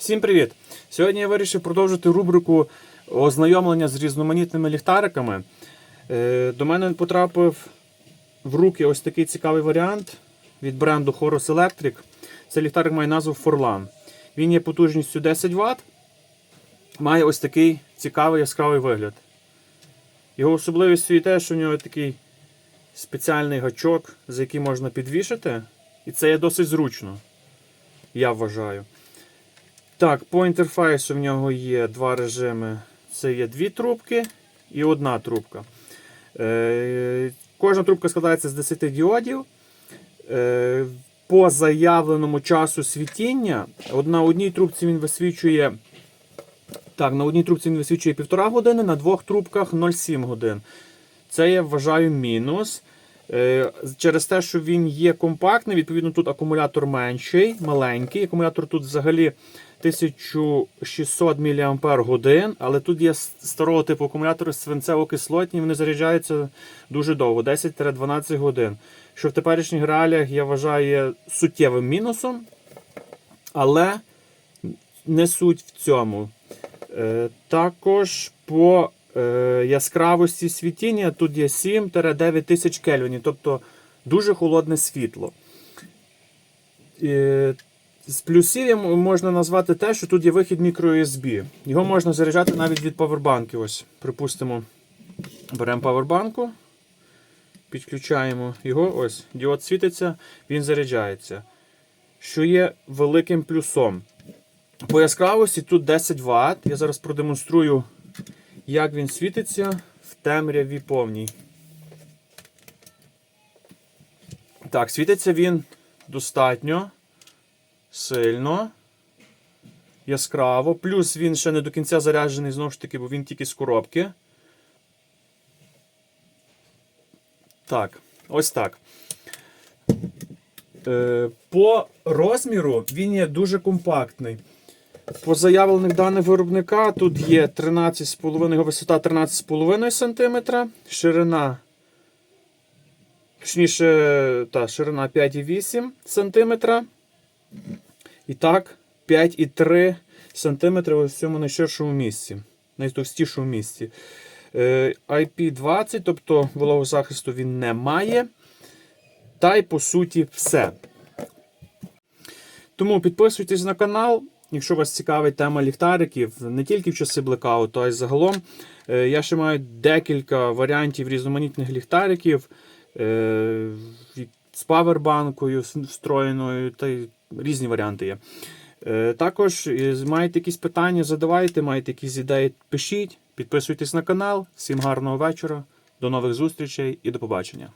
Всім привіт! Сьогодні я вирішив продовжити рубрику ознайомлення з різноманітними ліхтариками. Е, До мене потрапив в руки ось такий цікавий варіант від бренду Horus Electric. Цей ліхтарик має назву Forlan. Він є потужністю 10 Вт, має ось такий цікавий яскравий вигляд. Його особливістю є те, що в нього такий спеціальний гачок, за який можна підвішати, і це є досить зручно, я вважаю. Так, по інтерфейсу в нього є два режими. Це є дві трубки і одна трубка. Е, кожна трубка складається з 10 діодів. Е, по заявленому часу світіння, на одній трубці він висвічує. Так, на одній трубці він висвічує 1,5 години, на двох трубках 0,7 годин. Це я вважаю мінус. Е, Через те, що він є компактний, відповідно, тут акумулятор менший, маленький. Акумулятор тут взагалі 1600 мАч, але тут є старого типу акумулятори свинцево-кислотні, вони заряджаються дуже довго, 10-12 годин. Що в теперішніх реаліях я вважаю суттєвим мінусом, але не суть в цьому. Е, Також по яскравості світіння тут є 7-9 тисяч кельвінів, тобто дуже холодне світло. Е, З плюсів можна назвати те, що тут є вихід microUSB. Його можна заряджати навіть від павербанків. Ось, припустимо, беремо павербанку, підключаємо його, ось, діод світиться, він заряджається. Що є великим плюсом. По яскравості тут 10 Вт. Я зараз продемонструю, як він світиться в темряві повній. Так, світиться він достатньо сильно, яскраво. Плюс він ще не до кінця заряджений, знову ж таки, бо він тільки з коробки. Так, ось так. Е, по розміру він є дуже компактний. По заявлених даних виробника тут є 13,5 його висота 13,5 см, ширина, точніше, та, ширина 5,8 см. І так, 5,3 см в цьому найширшому місці, найтовстішому місці. Е, IP20, тобто вологозахисту він не має. Та й по суті все. Тому підписуйтесь на канал, якщо вас цікавить тема ліхтариків, не тільки в часи блекауту, а й загалом. Е, Я ще маю декілька варіантів різноманітних ліхтариків е, з павербанкою встроєною, та й різні варіанти є. Е, Також маєте якісь питання, задавайте, маєте якісь ідеї, пишіть, підписуйтесь на канал. Всім гарного вечора, до нових зустрічей і до побачення.